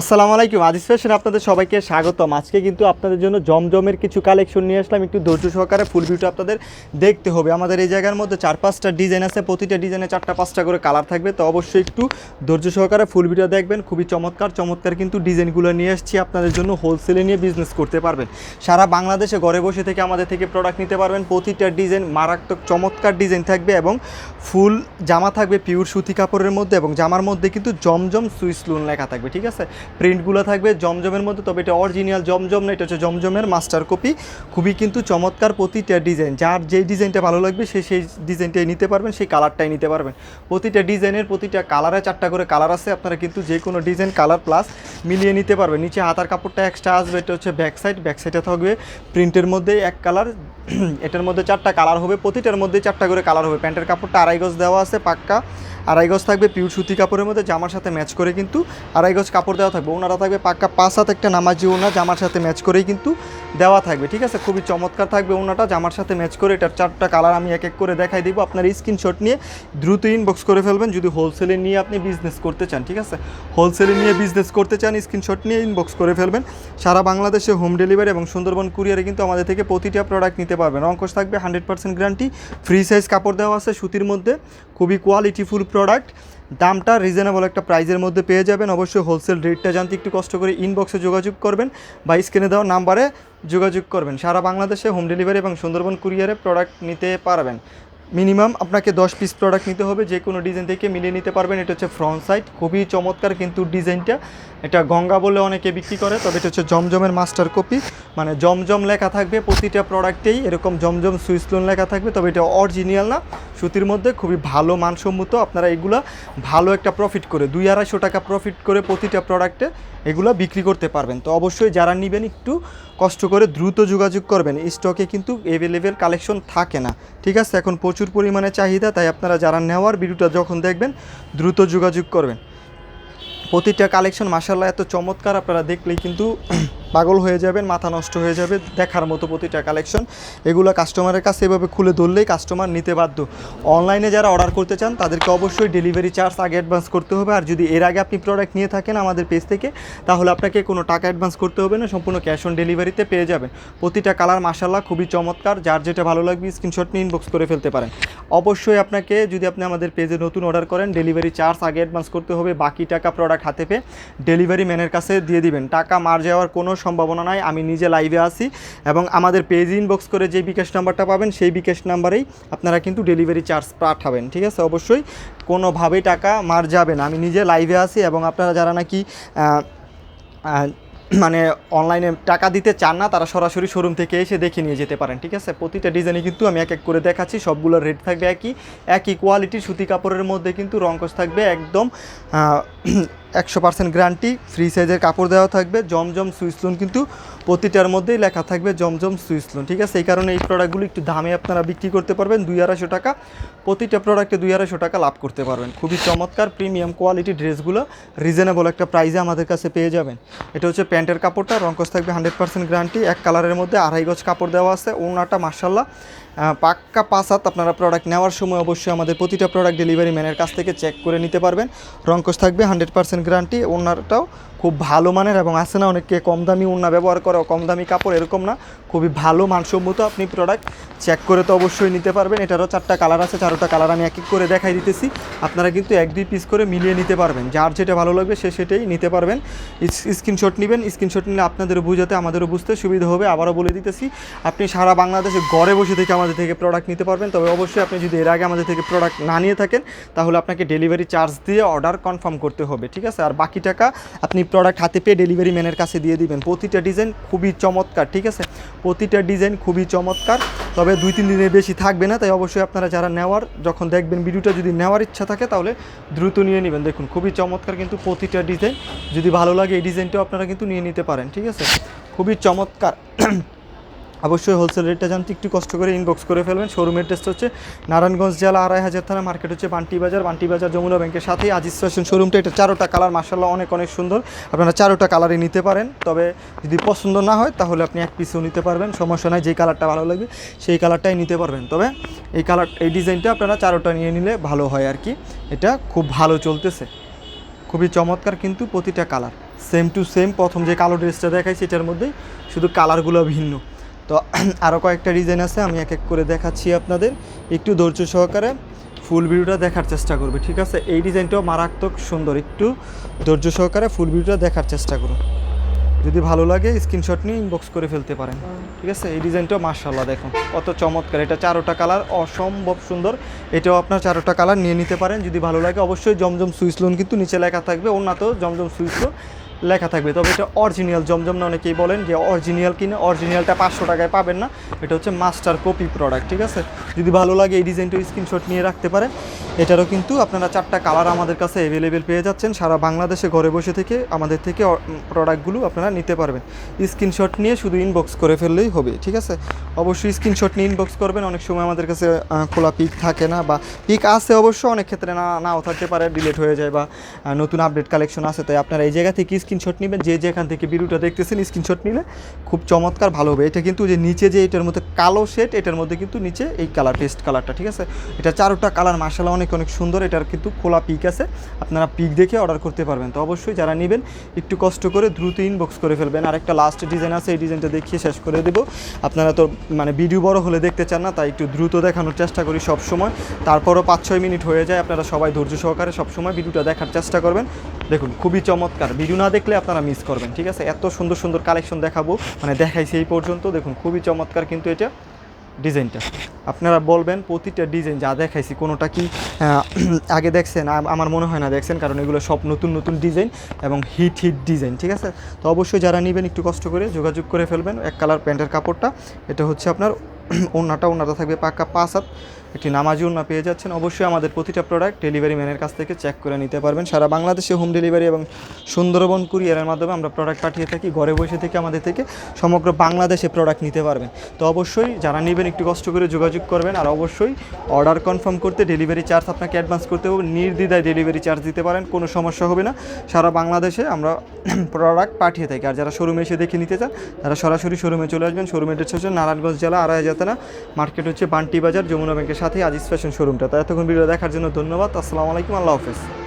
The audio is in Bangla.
আসসালামু আলাইকুম, আজিজ ফ্যাশন আপনাদের সবাইকে স্বাগতম। আজকে কিন্তু আপনাদের জন্য জমজমের কিছু কালেকশন নিয়ে আসলাম। একটু ধৈর্য সহকারে ফুল ভিউটা আপনাদের দেখতে হবে। আমাদের এই জায়গার মধ্যে চার, পাঁচটা ডিজাইন আছে, প্রতিটা ডিজাইনে চারটা, পাঁচটা করে কালার থাকবে। তো অবশ্যই একটু ধৈর্য সহকারে ফুল ভিডিও দেখবেন। খুবই চমৎকার চমৎকার কিন্তু ডিজাইনগুলো নিয়ে আসছি। আপনাদের জন্য হোলসেলে নিয়ে বিজনেস করতে পারবেন। সারা বাংলাদেশে ঘরে বসে থেকে আমাদের থেকে প্রোডাক্ট নিতে পারবেন। প্রতিটা ডিজাইন মারাত্মক চমৎকার ডিজাইন থাকবে এবং ফুল জামা থাকবে পিওর সুতি কাপড়ের মধ্যে এবং জামার মধ্যে কিন্তু জমজম সুইস লুন লেখা থাকবে, ঠিক আছে? প্রিন্টগুলো থাকবে জমজমের মধ্যে, তবে এটা অরিজিনাল জমজম না, এটা হচ্ছে জমজমের মাস্টার কপি খুবই কিন্তু চমৎকার প্রতিটা ডিজাইন যার যেই ডিজাইনটা ভালো লাগবে, সে সেই ডিজাইনটাই নিতে পারবেন, সেই কালারটাই নিতে পারবেন। প্রতিটা ডিজাইনের প্রতিটা কালারে চারটা করে কালার আছে, আপনারা কিন্তু যে কোনো ডিজাইন কালার প্লাস মিলিয়ে নিতে পারবেন। নিচে হাতার কাপড়টা এক্সট্রা আসবে, এটা হচ্ছে ব্যাক সাইড ব্যাক সাইডে থাকবে প্রিন্টের মধ্যে এক কালার এটার মধ্যে চারটা কালার হবে, প্রতিটার মধ্যে চারটা করে কালার হবে। প্যান্টের কাপড়টা আড়াই গজ দেওয়া আছে, পাক্কা। আড়াই গজ থাকবে পিউর সুতি কাপড়ের মধ্যে, জামার সাথে ম্যাচ করে কিন্তু আড়াই গজ কাপড় দেওয়া থাকবে। ওনারা থাকবে পাক্কা পাঁচ হাত একটা নামাজি ওনা, জামার সাথে ম্যাচ করেই কিন্তু দেওয়া থাকবে, ঠিক আছে? খুবই চমৎকার থাকবে ওনাটা, জামার সাথে ম্যাচ করে এটার চারটা কালার আমি এক এক করে দেখাই দিব। আপনার স্ক্রিনশট নিয়ে দ্রুত ইনবক্স করে ফেলবেন। যদি হোলসেলে নিয়ে আপনি বিজনেস করতে চান, ঠিক আছে? হোলসেলে নিয়ে বিজনেস করতে চান স্ক্রিনশট নিয়ে ইনবক্স করে ফেলবেন। সারা বাংলাদেশে হোম ডেলিভারি এবং সুন্দরবন কুরিয়ারে কিন্তু আমাদের থেকে প্রতিটা প্রোডাক্ট নিতে পারবেন। অঙ্কশ থাকবে hundred percent guarantee free size কাপড় দেওয়া আছে সুতির মধ্যে। খুবই কোয়ালিটিফুল প্রোডাক্ট দামটা রিজনেবল একটা প্রাইজের মধ্যে পেয়ে যাবেন। অবশ্যই হোলসেল রেটটা জানতে একটু কষ্ট করে ইনবক্সে যোগাযোগ করবেন বা স্ক্রিনে দেওয়া নাম্বারে যোগাযোগ করবেন। সারা বাংলাদেশে হোম ডেলিভারি এবং সুন্দরবন কুরিয়ারে প্রোডাক্ট নিতে পারবেন। মিনিমাম আপনাকে দশ পিস প্রোডাক্ট নিতে হবে, যে কোনো ডিজাইন থেকে মিলিয়ে নিতে পারবেন। এটা হচ্ছে ফ্রন্ট সাইড খুবই চমৎকার কিন্তু ডিজাইনটা এটা গঙ্গা বলে অনেকে বিক্রি করে, তবে এটা হচ্ছে জমজমের মাস্টার কপি মানে জমজম লেখা থাকবে প্রতিটা প্রোডাক্টেই এরকম জমজম সুইসলোন লেখা থাকবে, তবে এটা অরিজিনাল না। সুতির মধ্যে খুবই ভালো মানসম্মত, আপনারা এগুলা ভালো একটা প্রফিট করে, দুই আড়াইশো টাকা প্রফিট করে প্রতিটা প্রোডাক্টে এগুলো বিক্রি করতে পারবেন। তো অবশ্যই যারা নেবেন একটু কষ্ট করে দ্রুত যোগাযোগ করবেন। স্টকে কিন্তু অ্যাভেলেবেল কালেকশন থাকে না। ঠিক আছে, এখন প্রচুর পরিমাণে চাহিদা, তাই আপনারা যারা নেওয়ার ভিডিওটা যখন দেখবেন, দ্রুত যোগাযোগ করবেন। প্রতিটা কালেকশন মাসাল্লাহ এত চমৎকার, আপনারা দেখলেই কিন্তু পাগল হয়ে যাবেন, মাথা নষ্ট হয়ে যাবে, দেখার মতো প্রতিটা কালেকশন। এগুলো কাস্টমারের কাছে এভাবে খুলে ধরলেই কাস্টমার নিতে বাধ্য। অনলাইনে যারা অর্ডার করতে চান, তাদেরকে অবশ্যই ডেলিভারি চার্জ আগে অ্যাডভান্স করতে হবে। আর যদি এর আগে আপনি প্রোডাক্ট নিয়ে থাকেন আমাদের পেজ থেকে, তাহলে আপনাকে কোনো টাকা অ্যাডভান্স করতে হবে না, সম্পূর্ণ ক্যাশ অন ডেলিভারিতে পেয়ে যাবেন। প্রতিটা কালার মাসাল্লাহ খুবই চমৎকার, যার যেটা ভালো লাগবে স্ক্রিনশট নিয়ে ইনবক্স করে ফেলতে পারেন। অবশ্যই আপনাকে যদি আপনি আমাদের পেজে নতুন অর্ডার করেন ডেলিভারি চার্জ আগে অ্যাডভান্স করতে হবে, বাকি টাকা প্রোডাক্ট হাতে পেয়ে ডেলিভারি ম্যানের কাছে দিয়ে দিবেন। টাকা মার যাওয়ার কোনো সম্ভাবনা নাই, আমি নিজে লাইভে আসি এবং আমাদের পেজ ইনবক্স করে যে বিকাশ নাম্বারটা পাবেন, সেই বিকাশ নাম্বারেই আপনারা কিন্তু ডেলিভারি চার্জ পাঠাবেন, ঠিক আছে? অবশ্যই কোনোভাবেই টাকা মার যাবে না। আমি নিজে লাইভে আসি এবং আপনারা যারা নাকি মানে অনলাইনে টাকা দিতে চান না, তারা সরাসরি শোরুম থেকে এসে দেখে নিয়ে যেতে পারেন, ঠিক আছে? প্রতিটা ডিজাইনে কিন্তু আমি এক এক করে দেখাচ্ছি, সবগুলোর রেট থাকবে একই একই কোয়ালিটির সুতি কাপড়ের মধ্যে কিন্তু রঙ্কস থাকবে, একদম একশো পার্সেন্ট গ্যারান্টি ফ্রি সাইজের কাপড় দেওয়া থাকবে, জমজম সুইসলুন কিন্তু প্রতিটার মধ্যেই লেখা থাকবে জমজম সুইসলুন ঠিক আছে? এই কারণে এই প্রোডাক্টগুলো একটু দামে আপনারা বিক্রি করতে পারবেন, দুই আড়াইশো টাকা। প্রতিটা প্রোডাক্টে দুই আড়াইশো টাকা লাভ করতে পারবেন। খুবই চমৎকার প্রিমিয়াম কোয়ালিটি ড্রেসগুলো রিজনেবল একটা প্রাইসে আমাদের কাছে পেয়ে যাবেন। এটা হচ্ছে প্যান্টের কাপড়টা রঙ্কস থাকবে হান্ড্রেড পার্সেন্ট গ্যারান্টি, এক কালারের মধ্যে আড়াই গজ কাপড় দেওয়া আছে ওনাটা মার্শাল্লাহ পাক্কা পাঁচ হাত আপনারা প্রোডাক্ট নেওয়ার সময় অবশ্যই আমাদের প্রতিটা প্রোডাক্ট ডেলিভারি ম্যানের কাছ থেকে চেক করে নিতে পারবেন। রঙ্কস থাকবে হান্ড্রেড পার্সেন্ট গ্যারান্টি ওনারটাও খুব ভালো মানের এবং আছে না অনেকে কম দামি ওনা ব্যবহার করে, কম দামি কাপড়, এরকম না। খুবই ভালো মানসম্মত আপনি প্রোডাক্ট চেক করে তো অবশ্যই নিতে পারবেন। এটারও চারটা কালার আছে, চারোটা কালার আমি এক এক করে দেখাই দিতেছি। আপনারা কিন্তু এক দুই পিস করে মিলিয়ে নিতে পারবেন। যার যেটা ভালো লাগবে সে সেটাই নিতে পারবেন। স্ক্রিনশট নেবেন। স্ক্রিনশট নিলে আপনাদেরও বুঝাতে, আমাদেরও বুঝতে সুবিধা হবে। আবারও বলে দিতেছি, আপনি সারা বাংলাদেশে ঘরে বসে থেকে আমাদের থেকে প্রোডাক্ট নিতে পারবেন। তবে অবশ্যই আপনি যদি এর আগে আমাদের থেকে প্রোডাক্ট না নিয়ে থাকেন, তাহলে আপনাকে ডেলিভারি চার্জ দিয়ে অর্ডার কনফার্ম করতে হবে। ঠিক আছে? আর বাকি টাকা আপনি প্রোডাক্ট হাতে পেয়ে ডেলিভারি ম্যানের কাছে দিয়ে দিবেন। প্রতিটা ডিজাইন খুবই চমৎকার, ঠিক আছে? প্রতিটা ডিজাইন খুবই চমৎকার, তবে দুই, তিন দিনের বেশি থাকবে না, তাই অবশ্যই আপনারা যারা নেওয়ার, যখন দেখবেন ভিডিওটা যদি নেওয়ার ইচ্ছা থাকে, তাহলে দ্রুত নিয়ে নেবেন। দেখুন, খুবই চমৎকার কিন্তু প্রতিটা ডিজাইন যদি ভালো লাগে এই ডিজাইনটাও আপনারা কিন্তু নিয়ে নিতে পারেন, ঠিক আছে? খুবই চমৎকার। অবশ্যই হোলসেল রেটটা জানতে একটু কষ্ট করে ইনবক্স করে ফেলবেন। শোরুম অ্যাড্রেসটা হচ্ছে নারায়ণগঞ্জ জেলা আড়াই হাজার থানা মার্কেট হচ্ছে বান্টি বাজার। বান্টি বাজার যমুনা ব্যাংকের সাথেই আজিজ ফ্যাশন শোরুমটা এটা চারোটা কালার মার্শাল্লাহ অনেক অনেক সুন্দর। আপনারা চারোটা কালারই নিতে পারেন। তবে যদি পছন্দ না হয়, তাহলে আপনি এক পিসও নিতে পারবেন। সমস্যা নাই, যেই কালারটা ভালো লাগবে, সেই কালারটাই নিতে পারবেন। তবে এই কালার এই ডিজাইনটা আপনারা চারোটা নিয়ে নিলে ভালো হয় আর কি। এটা খুব ভালো চলতেছে। খুবই চমৎকার কিন্তু প্রতিটা কালার সেম টু সেম প্রথম যে কালো ড্রেসটা দেখাইছি এটার মধ্যেই শুধু কালারগুলো ভিন্ন। তো আরও কয়েকটা ডিজাইন আছে, আমি এক এক করে দেখাচ্ছি আপনাদের। একটু ধৈর্য সহকারে ফুল ভিডিওটা দেখার চেষ্টা করবে, ঠিক আছে? এই ডিজাইনটাও মারাত্মক সুন্দর, একটু ধৈর্য সহকারে ফুল ভিডিওটা দেখার চেষ্টা করুন। যদি ভালো লাগে স্ক্রিনশট নিয়ে ইনবক্স করে ফেলতে পারেন, ঠিক আছে? এই ডিজাইনটাও মার্শাল্লাহ দেখুন, কত চমৎকার। এটা চারোটা কালার, অসম্ভব সুন্দর। এটাও আপনার চারোটা কালার নিয়ে নিতে পারেন। যদি ভালো লাগে, অবশ্যই জমজম সুইচ লোন কিন্তু নিচে লেখা থাকবে। ওনাতেও জমজম সুইচ লোন লেখা থাকবে। তবে এটা অরিজিনাল জমজম না অনেকেই বলেন যে অরিজিনাল কিনে অরিজিনালটা পাঁচশো টাকায় পাবেন না। এটা হচ্ছে মাস্টার কপি প্রোডাক্ট ঠিক আছে? যদি ভালো লাগে এই ডিজাইনটা স্ক্রিনশট নিয়ে রাখতে পারেন। এটারও কিন্তু আপনারা চারটা কালার আমাদের কাছে অ্যাভেলেবেল পেয়ে যাচ্ছেন। সারা বাংলাদেশে ঘরে বসে থেকে আমাদের থেকে প্রোডাক্টগুলো আপনারা নিতে পারবেন। স্ক্রিনশট নিয়ে শুধু ইনবক্স করে ফেললেই হবে, ঠিক আছে? অবশ্যই স্ক্রিনশট নিয়ে ইনবক্স করবেন। অনেক সময় আমাদের কাছে খোলা পিক থাকে না বা পিক আছে অবশ্য, অনেক ক্ষেত্রে না, নাও থাকতে পারে ডিলেট হয়ে যায় বা নতুন আপডেট কালেকশন আছে। তাই আপনারা এই জায়গা থেকে স্ক্রিনশট নেবেন। যে যেখান থেকে ভিডিওটা দেখতেছেন স্ক্রিনশট নিলে খুব চমৎকার, ভালো হবে। এটা কিন্তু যে নিচে যে এটার মধ্যে কালো শেড এটার মধ্যে কিন্তু নিচে এই কালার টেস্ট কালারটা ঠিক আছে? এটা চারোটা কালার মার্শাল অনেক অনেক অনেক সুন্দর। এটার কিন্তু খোলা পিক আছে। আপনারা পিক দেখে অর্ডার করতে পারবেন। তো অবশ্যই যারা নেবেন, একটু কষ্ট করে দ্রুত ইনবক্স করে ফেলবেন। আর একটা লাস্ট ডিজাইন আছে, এই ডিজাইনটা দেখিয়ে শেষ করে দেবো। আপনারা তো মানে ভিডিও বড় হলে দেখতে চান না, তাই একটু দ্রুত দেখানোর চেষ্টা করি সব সময় তারপরও পাঁচ ছয় মিনিট হয়ে যায়। আপনারা সবাই ধৈর্য সহকারে সব সময় ভিডিওটা দেখার চেষ্টা করবেন। দেখুন, খুবই চমৎকার। ভিডিও না দেখলে আপনারা মিস করবেন, ঠিক আছে? এত সুন্দর সুন্দর কালেকশন দেখাবো। মানে দেখাইছি এই পর্যন্ত। দেখুন, খুবই চমৎকার কিন্তু এটা। ডিজাইনটা। আপনারা বলবেন প্রতিটা ডিজাইন যা দেখাইছি কোনোটা কি আগে দেখছেন আমার মনে হয় না দেখছেন, কারণ এগুলো সব নতুন নতুন ডিজাইন এবং হিট হিট ডিজাইন, ঠিক আছে? তো অবশ্যই যারা নেবেন একটু কষ্ট করে যোগাযোগ করে ফেলবেন, এক কালার প্যান্টের কাপড়টা। এটা হচ্ছে আপনার ওনাটা ওনাটা থাকবে পাক্কা পাঁচ হাত। একটি নামাজি ওনা পেয়ে যাচ্ছেন। অবশ্যই আমাদের প্রতিটা প্রোডাক্ট ডেলিভারি ম্যানের কাছ থেকে চেক করে নিতে পারবেন। সারা বাংলাদেশে হোম ডেলিভারি এবং সুন্দরবন কুরিয়ারের মাধ্যমে আমরা প্রোডাক্ট পাঠিয়ে থাকি। ঘরে বসে থেকে আমাদের থেকে সমগ্র বাংলাদেশে প্রোডাক্ট নিতে পারবেন। তো অবশ্যই যারা নেবেন একটু কষ্ট করে যোগাযোগ করবেন আর অবশ্যই অর্ডার কনফার্ম করতে ডেলিভারি চার্জ আপনাকে অ্যাডভান্স করতে হবে। নির্দ্বিধায় ডেলিভারি চার্জ দিতে পারেন, কোনো সমস্যা হবে না। সারা বাংলাদেশে আমরা প্রোডাক্ট পাঠিয়ে থাকি। আর যারা শোরুমে এসে দেখে নিতে চান, তারা সরাসরি শোরুমে চলে আসবেন। শোরুমের এড্রেস হচ্ছে নারায়ণগঞ্জ জেলা, আড়াই যাতনা মার্কেট হচ্ছে বান্টি বাজার, যমুনা ব্যাংকের সাথে আজিজ ফ্যাশন শোরুমটা তো এতক্ষণ ভিডিও দেখার জন্য ধন্যবাদ। আসসালামু আলাইকুম, আল্লাহ হাফেজ।